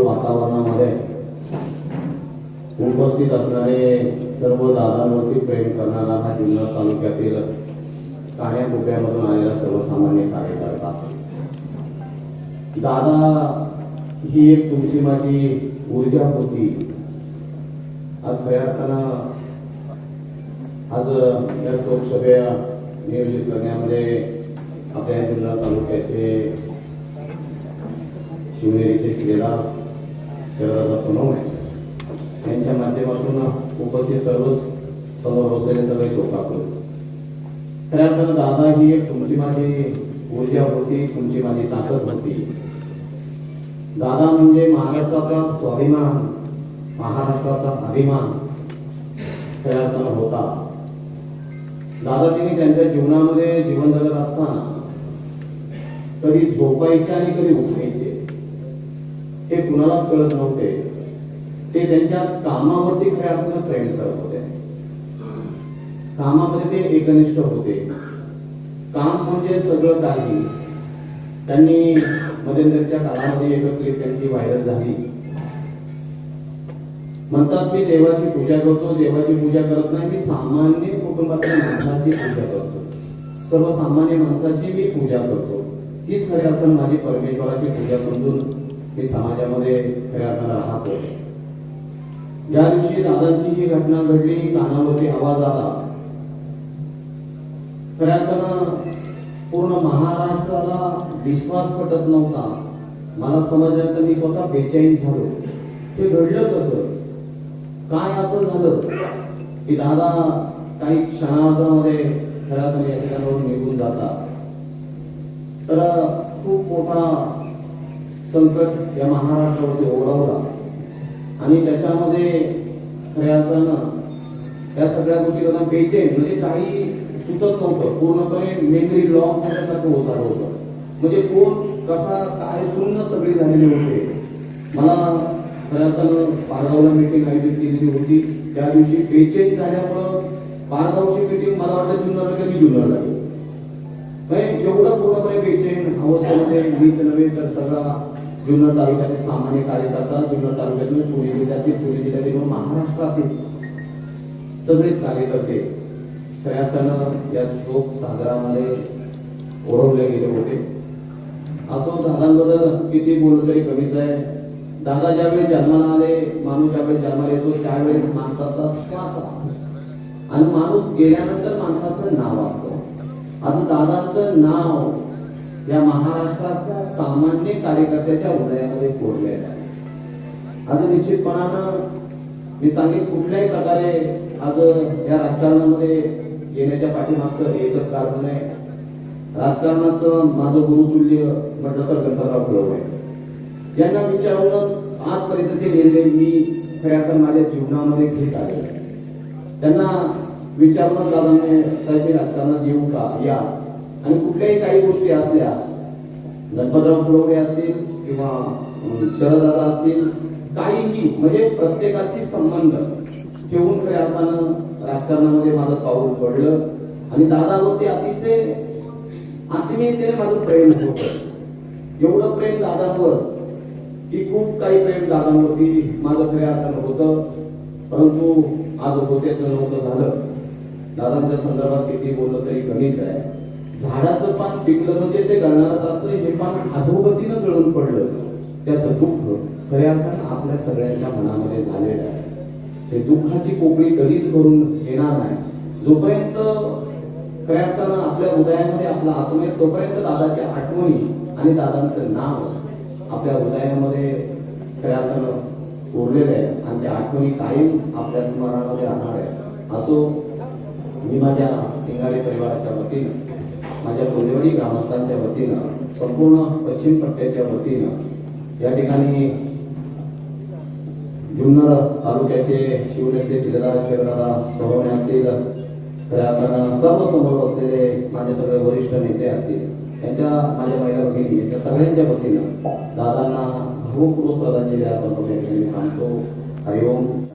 वातावरणामध्ये उपस्थित असणारे सर्व दादांवरती प्रेम करणारा हा जिल्हा तालुक्यातील काण्या कोपऱ्यामधून आलेला सर्वसामान्य कार्यकर्ता. दादा ही एक तुमची माझी ऊर्जा होती. आज खऱ्या अर्थानं आज या लोकसभेला नियोजित करण्यामध्ये आपल्या जिल्हा तालुक्याचे शिवनेरीचे शिलेदार शरदादा सोनवणे यांच्या माध्यमातून उपस्थित सर्वच समोर बसलेले सगळे शोकाकुल खऱ्या अर्थानं दादा ही एक तुमची माझी ऊर्जा होती तुमची माझी ताकद होती. दादा म्हणजे महाराष्ट्राचा स्वाभिमान महाराष्ट्राचा अभिमान खऱ्या अर्थानं होता. दादा त्यांनी त्यांच्या जीवनामध्ये जीवन जगत असताना कधी झोपायचे आणि कधी उठायचे हे कुणालाच कळत नव्हते. ते त्यांच्या कामावरती खऱ्या अर्थानं प्रेम करत होते. कामामध्ये ते एकनिष्ठ होते. काम म्हणजे सगळं काही. त्यांनी मध्यंतरीच्या काळामध्ये एक क्लिप त्यांची व्हायरल झाली. म्हणतात मी देवाची पूजा करतो देवाची पूजा करत नाही मी सामान्य कुटुंबातल्या माणसाची पूजा करतो. सर्वसामान्य माणसाची मी पूजा करतो. हीच खऱ्या अर्थानं माझी परमेश्वराची पूजा समजून मी समाजामध्ये खऱ्या राहतो ज्या दिवशी दादाची ही घटना घडली कानावरती आवाज आला खऱ्या अर्थानं पूर्ण महाराष्ट्राला विश्वास पटत नव्हता. मला समजल्यानंतर मी स्वतः बेचैन झालो. ते घडलं कसं? काय असं झालं की दादा काही क्षणार्धामध्ये खऱ्या अर्थाने या ठिकाणावरून निघून जातात? तर खूप मोठा संकट या महाराष्ट्रावरती ओढवला. आणि त्याच्यामध्ये खऱ्या अर्थानं या सगळ्या गोष्टी त्यांना बेचेन म्हणजे काही सुचत नव्हतं. पूर्णपणे मेमरी लॉक झाल्यासारखं होत आलं होतं. म्हणजे कोण कसा काय शून्य सगळी झालेली होते. मला खऱ्या अर्थानं पारगावला मीटिंग आयोजित केलेली होती. त्या दिवशी बेचेन झाल्यामुळं पारगावची मीटिंग मला वाटतं जुन्नरला मी जुन्नर लागेल म्हणजे एवढं पूर्णपणे बेचेन अवस्थेमध्ये मीच नव्हे तर सगळा जुन्नर तालुक्यातील सामान्य कार्यकर्ता जुन्नर तालुक्यातील पुणे जिल्ह्यातील पुणे जिल्ह्यातील व महाराष्ट्रातील सगळेच कार्यकर्ते खऱ्या अर्थानं या शोक सागरामध्ये ओढवले गेले होते. असो दादांबद्दल किती बोललं तरी कमीच आहे. दादा ज्यावेळी जन्माला आले माणूस ज्यावेळी जन्माला येतो त्यावेळेस माणसाचा श्वास असतो. आणि माणूस गेल्यानंतर माणसाचं नाव असतं. आज दादांचं नाव या महाराष्ट्रातल्या सामान्य कार्यकर्त्याच्या हृदयामध्ये कोरलेल्या आहेत आज निश्चितपणानं मी सांगेन कुठल्याही प्रकारे आज या राजकारणामध्ये येण्याच्या पाठीमागचं एकच कारण आहे. राजकारणाचं माझं गुरुतुल्य म्हटलं तर गणपतराव कळवणे यांना विचारूनच आजपर्यंतचे निर्णय मी खऱ्या तर माझ्या जीवनामध्ये घेत आले त्यांना विचारूनच दादा साहेब मी राजकारणात येऊ का? या. आणि कुठल्याही काही गोष्टी असल्या गणपतराव फुलवडे असतील किंवा शरदादा असतील काहीही म्हणजे प्रत्येकाशी संबंध ठेवून खऱ्या अर्थानं राजकारणामध्ये माझं पाऊल पडलं आणि दादावरती अतिशय आत्मीयतेने माझं प्रेम होतं. एवढं प्रेम दादांवर की खूप काही प्रेम दादांवरती माझं खऱ्या अर्थानं होतं. परंतु आज होत्याचं नव्हतं झालं. दादांच्या संदर्भात किती बोललं तरी कमीच आहे. झाडाचं पान पिकलं म्हणजे ते गळणारच असतं हे पान अधोगतीनं गळून पडलं. त्याचं दुःख खऱ्या अर्थानं आपल्या सगळ्यांच्या मनामध्ये झालेलं आहे. हे दुःखाची पोकळी कधीच भरून येणार नाही. जोपर्यंत खऱ्या अर्थानं आपल्या हृदयामध्ये आपला आत्मा तोपर्यंत दादाच्या आठवणी आणि दादांचं नाव आपल्या हृदयामध्ये खऱ्या अर्थानं उरलेलं आहे. आणि त्या आठवणी कायम आपल्या स्मरणामध्ये राहणार आहे असो मी माझ्या सिंगाळे परिवाराच्या वतीनं माझ्या कोंदेवाडी ग्रामस्थांच्या वतीनं संपूर्ण पश्चिम पट्ट्याच्या वतीनं या ठिकाणी जुन्नर तालुक्याचे शिवनेरचे शिलेदार शिवराला सोहवणे असतील खऱ्या सर्व समोर बसलेले माझे सगळे वरिष्ठ नेते असतील यांच्या माझ्या महिला भगिनी यांच्या सगळ्यांच्या वतीनं दादांना भावपूर्वक श्रद्धांजली अर्पण करून या मी हरिओम.